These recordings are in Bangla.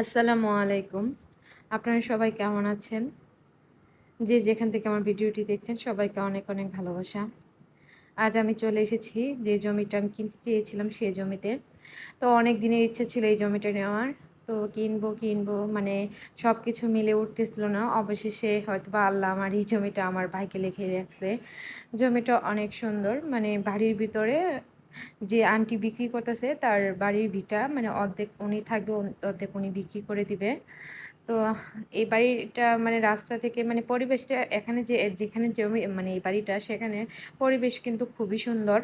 আসসালামু আলাইকুম। আপনারা সবাই কেমন আছেন? যে যেখান থেকে আমার ভিডিওটি দেখছেন, সবাইকে অনেক অনেক ভালোবাসা। আজ আমি চলে এসেছি যে জমিটা আমি কিনতে চেয়েছিলাম সেই জমিতে। তো অনেক দিনের ইচ্ছে ছিল এই জমিটা নেওয়ার। তো কিনবো কিনবো মানে সব কিছু মিলে উঠতেছিল না। অবশেষে হয়তো বা আল্লাহ আমার এই জমিটা আমার ভাইকে লিখে রাখছে। জমিটা অনেক সুন্দর মানে বাড়ির ভিতরে যে আন্টি বিক্রি করতেছে, তার বাড়ির ভিটা মানে অর্ধেক উনি থাকবে অর্ধেক উনি বিক্রি করে দিবে। তো এই বাড়িটা মানে রাস্তা থেকে মানে পরিবেশটা এখানে যে, যেখানে জমি মানে এই বাড়িটা, সেখানে পরিবেশ কিন্তু খুবই সুন্দর।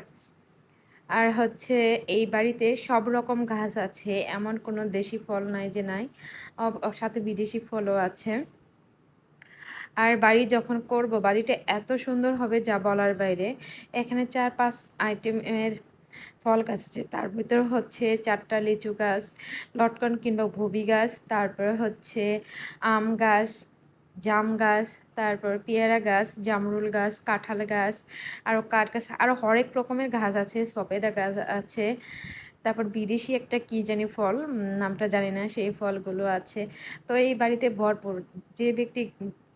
আর হচ্ছে এই বাড়িতে সব রকম গাছ আছে, এমন কোনো দেশি ফল নাই যে নাই সাথে বিদেশি ফলও আছে। আর বাড়ি যখন করব, বাড়িটা এত সুন্দর হবে যা বলার বাইরে। এখানে চার, পাঁচ আইটেমের ফল গাছ আছে। তার ভিতরে হচ্ছে চারটা লিচু গাছ, লটকন কিংবা ভবি গাছ, তারপরে হচ্ছে আম গাছ, জাম গাছ, তারপর পেয়ারা গাছ, জামরুল গাছ, কাঁঠাল গাছ আরও কাঠ গাছ আরও হরেক রকমের গাছ আছে, সফেদা গাছ আছে। তারপর বিদেশি একটা কী জানি ফল নামটা জানি না, সেই ফলগুলো আছে। তো এই বাড়িতে ভরপুর। যে ব্যক্তি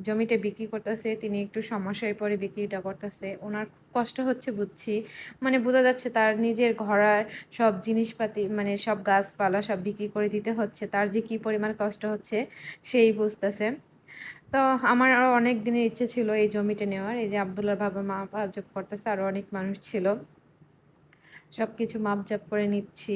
জমিটা বিক্রি করতেছে, তিনি একটু সমস্যায় পড়ে বিক্রিটা করতেছে। ওনার কষ্ট হচ্ছে বুঝছি। মানে বোঝা যাচ্ছে তার নিজের ঘরার সব জিনিসপাতি মানে সব গাছপালা সব বিক্রি করে দিতে হচ্ছে। তার যে কী পরিমাণ কষ্ট হচ্ছে, সেই বুঝতেছে। তো আমার আরও অনেক দিনের ইচ্ছে ছিল এই জমিটা নেওয়ার। এই যে আবদুল্লার বাবা মা যোগ করতেছে আরও অনেক মানুষ ছিল। সব কিছু মাপজাপ করে নিচ্ছি।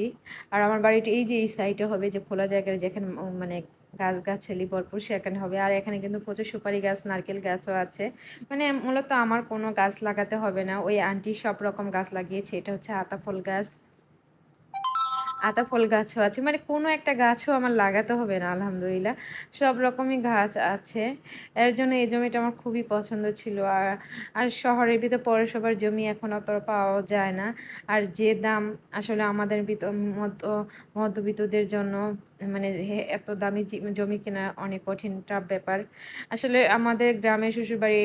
আর আমার বাড়িটা এই যে এই সাইডে হবে যে খোলা জায়গায় যেখানে মানে গাছ গাছালি ভরপুর, সেখানে হবে। আর এখানে কিন্তু প্রচুর সুপারি গাছ, নারকেল গাছও আছে। মানে মূলত আমার কোনো গাছ লাগাতে হবে না। ওই আন্টি সব রকম গাছ লাগিয়েছে। এটা হচ্ছে আতাফল গাছ। আতা ফল গাছও আছে। মানে কোনো একটা গাছও আমার লাগাতে হবে না, আলহামদুলিল্লাহ। সব রকমই গাছ আছে। এর জন্য এই জমিটা আমার খুবই পছন্দ ছিল। আর আর শহরের ভিতর পৌরসভার জমি এখন অত পাওয়া যায় না। আর যে দাম আসলে আমাদের ভিতর মধ্য, মধ্যবিত্তদের জন্য মানে এত দামি জমি কেনা অনেক কঠিন টাফ ব্যাপার। আসলে আমাদের গ্রামের শ্বশুরবাড়ি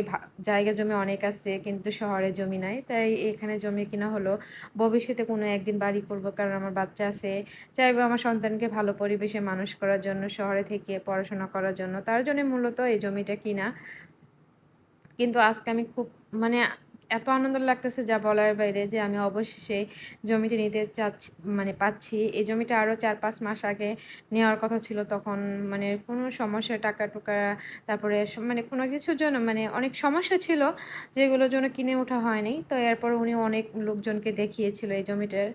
জায়গা জমি অনেক আছে, কিন্তু শহরে জমি নাই। তাই এখানে জমি কিনা হলো। ভবিষ্যতে কোনো একদিন বাড়ি করব, কারণ আমার বাচ্চা আছে। আছে চাইব আমার সন্তানকে ভালো পরিবেশে মানুষ করার জন্য, শহরে থেকে পড়াশোনা করার জন্য। তার জন্য মূলত এই জমিটা কিনা। কিন্তু আজকে আমি খুব মানে এত আনন্দ লাগতেছে যা বলার বাইরে যে আমি অবশেষে জমিটি নিতে চাচ্ছি মানে পাচ্ছি। এই জমিটা আরও চার পাঁচ মাস আগে নেওয়ার কথা ছিল তখন মানে কোনো সমস্যা, টাকা টুকা, তারপরে মানে কোনো কিছুর জন্য মানে অনেক সমস্যা ছিল যেগুলোর জন্য কিনে ওঠা হয়নি। তো এরপর উনি অনেক লোকজনকে দেখিয়েছিল এই জমিটার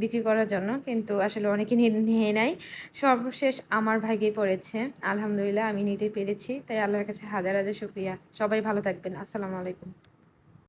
বিক্রি করার জন্য। কিন্তু আসলে অনেকে নিয়ে নেয় সর্বশেষ আমার ভাগে পড়েছে। আলহামদুলিল্লাহ আমি নিতে পেরেছি। তাই আল্লাহর কাছে হাজার হাজার শুক্রিয়া। সবাই ভালো থাকবেন। আসসালামু আলাইকুম।